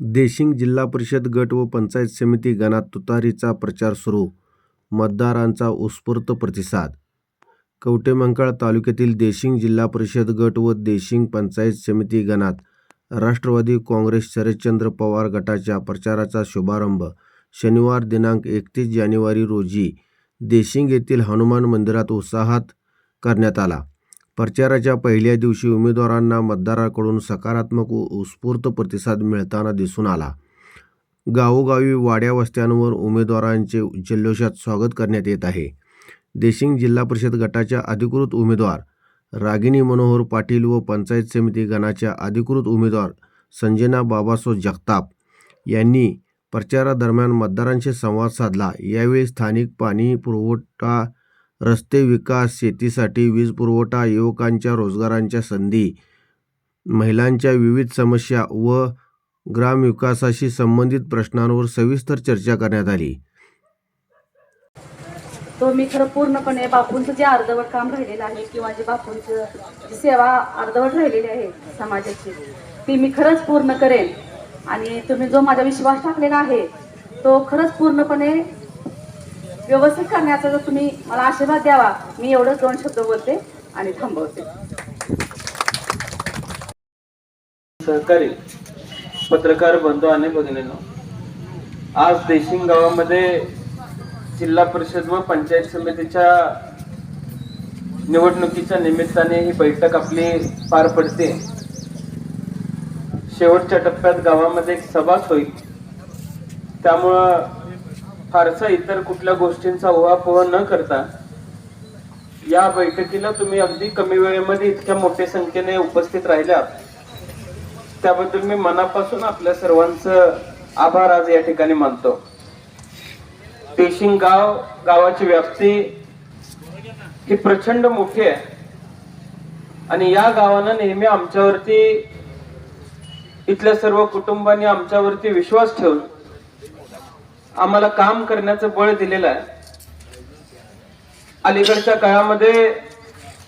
देशिंग जिल्हा परिषद गट व पंचायत समिती गणात तुतारीचा प्रचार सुरू. मतदारांचा उत्स्फूर्त प्रतिसाद. कवटेमंकाळ तालुक्यातील देशिंग जिल्हा परिषद गट व देशिंग पंचायत समिती गणात राष्ट्रवादी काँग्रेस शरदचंद्र पवार गटाच्या प्रचाराचा शुभारंभ शनिवार दिनांक एकतीस जानेवारी रोजी देशिंग येथील हनुमान मंदिरात उत्साहात करण्यात आला. प्रचाराच्या पहिल्या दिवशी उमेदवारांना मतदाराकडून सकारात्मक उत्स्फूर्त प्रतिसाद मिळताना दिसून आला. गावोगावी वाड्यावस्त्यांवर उमेदवारांचे जल्लोषात स्वागत करण्यात येत आहे. देशिंग जिल्हा परिषद गटाच्या अधिकृत उमेदवार रागिनी मनोहर पाटील व पंचायत समिती गणाच्या अधिकृत उमेदवार संजना बाबासो जगताप यांनी प्रचारादरम्यान मतदारांशी संवाद साधला. यावेळी स्थानिक पाणी पुरवठा रस्ते विकास शेतीसाठी वीज पुरवठा युवकांच्या रोजगारांच्या संधी महिलांच्या विविध समस्या व ग्रामविकासाशी संबंधित प्रश्नांवर सविस्तर चर्चा करण्यात आली. तो मी खरं पूर्णपणे बापूंचं जे अर्धवट काम राहिलेलं आहे किंवा जे बापूंचं सेवा अर्धवट राहिलेली आहे समाजाची ती मी खरंच पूर्ण करेन. आणि तुम्ही जो माझा विश्वास टाकलेला आहे तो खरंच पूर्णपणे व्यवस्थित करण्याचा जर तुम्ही मला आशीर्वाद द्यावा मी एवढंच दोन शब्द बोलते आणि थांबवते. सहकारी पत्रकार बंधू आणि भगिनीनो आज देशिंग गावामध्ये जिल्हा परिषद व पंचायत समितीच्या निवडणुकीच्या निमित्ताने ही बैठक आपली पार पडते. शेवटच्या टप्प्यात गावामध्ये एक सभाच होईल. त्यामुळं फारसा इतर कुठल्या गोष्टींचा उहापोह न करता या बैठकीला तुम्ही अगदी कमी वेळेमध्ये इतक्या मोठ्या संख्येने उपस्थित राहिल्या त्याबद्दल मी मनापासून आपल्या सर्वांचं आभार आज या ठिकाणी मानतो. पेशिंग गाव गावाची व्याप्ती ही प्रचंड मोठी आहे. आणि या गावानं नेहमी आमच्यावरती इथल्या सर्व कुटुंबांनी आमच्यावरती विश्वास ठेवून आम्हाला काम करण्याचं बळ दिलेलं आहे. अलीकडच्या काळामध्ये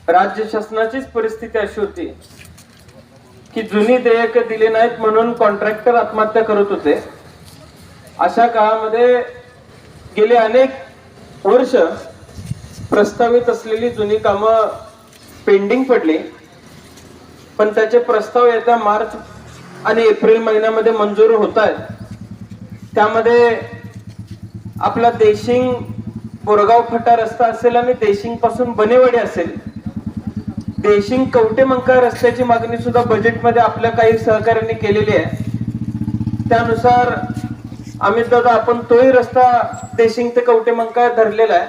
राज्य शासनाचीच परिस्थिती अशी होती की जुनी देयक दिली नाहीत म्हणून कॉन्ट्रॅक्टर आत्महत्या करत होते. अशा काळामध्ये गेले अनेक वर्ष प्रस्तावित असलेली जुनी कामं पेंडिंग पडली. पण त्याचे प्रस्ताव येत्या मार्च आणि एप्रिल महिन्यामध्ये मंजूर होत आहेत. त्यामध्ये आपला देशिंग बोरगाव फटा रस्ता असेल आणि देशिंगपासून बनेवाडी असेल देशिंग कवटे मंका रस्त्याची मागणी सुद्धा बजेटमध्ये आपल्या काही सहकार्यांनी केलेली आहे. त्यानुसार अमित दादा आपण तोही रस्ता देशिंग ते कवटे मंका धरलेला आहे.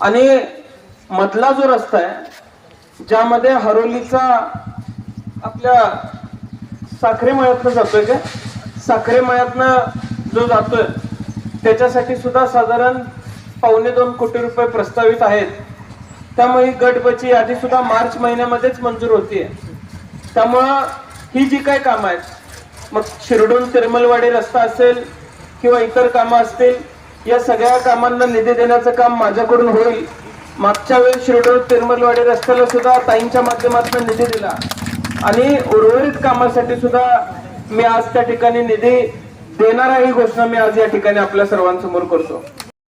आणि मधला जो रस्ता आहे ज्यामध्ये हरोलीचा आपल्या साखरेमळ्यातनं जातोय का? साखरेमळ्यातनं जो जातोय त्याच्यासाठी सुद्धा साधारण पावणे दोन कोटी रुपये प्रस्तावित आहेत. त्यामुळे ही गटबची यादी सुद्धा मार्च महिन्यामध्येच मंजूर होतीये. त्यामुळं ही जी काय कामं आहेत मग शिरडून तिरमलवाडी रस्ता असेल किंवा इतर कामं असतील या सगळ्या कामांना निधी देण्याचं काम माझ्याकडून होईल. मागच्या वेळी शिरडून तिरमलवाडी रस्त्याला सुद्धा ताईंच्या माध्यमातून निधी दिला. आणि उर्वरित कामासाठी सुद्धा मी आज त्या ठिकाणी निधी देणार ही घोषणा मी आज या ठिकाणी आपल्या सर्वांसमोर करतो.